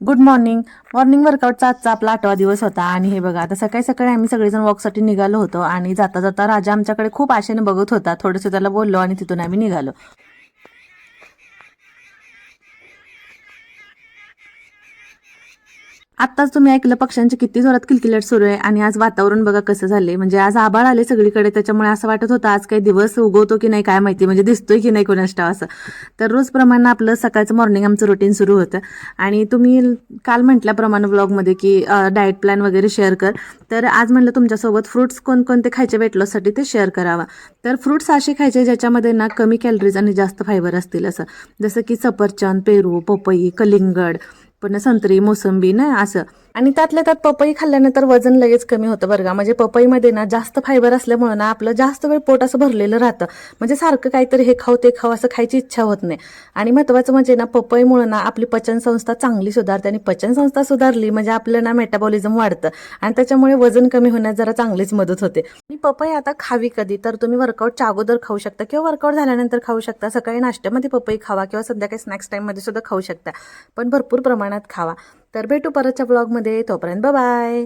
Good morning morning वर्कआउटचा आजचा आपला आठवा दिवस होता. आणि हे बघा आता सकाळी सकाळी आम्ही सगळेजण वॉकसाठी निघालो होतो आणि जाता जाता राजा आमच्याकडे खूप आशेने बघत होता. थोडंसं त्याला बोललो आणि तिथून आम्ही निघालो. आत्ताच तुम्ही ऐकलं पक्ष्यांचे किती जोरात किलकिलट सुरू आहे आणि आज वातावरण बघा कसं झाले म्हणजे आज आभाळ आले सगळीकडे त्याच्यामुळे असं वाटत होतं आज काही दिवस उगवतो की नाही काय माहिती म्हणजे दिसतोय की नाही कोणाष्टा असं. तर रोजप्रमाणे आपलं सकाळचं मॉर्निंग आमचं रुटीन सुरू होतं. आणि तुम्ही काल म्हटल्याप्रमाणे ब्लॉगमध्ये की डाएट प्लॅन वगैरे शेअर कर. तर आज म्हटलं तुमच्यासोबत फ्रुट्स कोणकोणते खायचे वेट लॉससाठी ते शेअर करावा. तर फ्रुट्स असे खायचे ज्याच्यामध्ये ना कमी कॅलरीज आणि जास्त फायबर असतील असं. जसं की सफरचंद पेरू पपई कलिंगड पण संत्री मोसंबी ना असं. आणि त्यातल्या त्यात पपई खाल्ल्यानंतर वजन लगेच कमी होतं बरं का. म्हणजे पपईमध्ये ना जास्त फायबर असल्यामुळं ना आपलं जास्त वेळ पोट असं भरलेलं राहतं. म्हणजे सारखं काहीतरी हे खाऊ ते खाऊ असं खायची इच्छा होत नाही. आणि महत्त्वाचं म्हणजे ना पपईमुळं ना आपली पचनसंस्था चांगली सुधारते आणि पचनसंस्था सुधारली म्हणजे आपलं ना मेटाबॉलिझम वाढतं. आणि त्याच्यामुळे वजन कमी होण्यास जरा चांगलीच मदत होते. आणि पपई आता खावी कधी? तर तुम्ही वर्कआउटच्या अगोदर खाऊ शकता किंवा वर्कआउट झाल्यानंतर खाऊ शकता. सकाळी नाश्त्यामध्ये पपई खावा किंवा संध्याकाळी स्नॅक्स टाईममध्ये सुद्धा खाऊ शकता. पण भरपूर प्रमाणात खावा. तर भेटू परतच्या ब्लॉगमध्ये तोपर्यंत बाय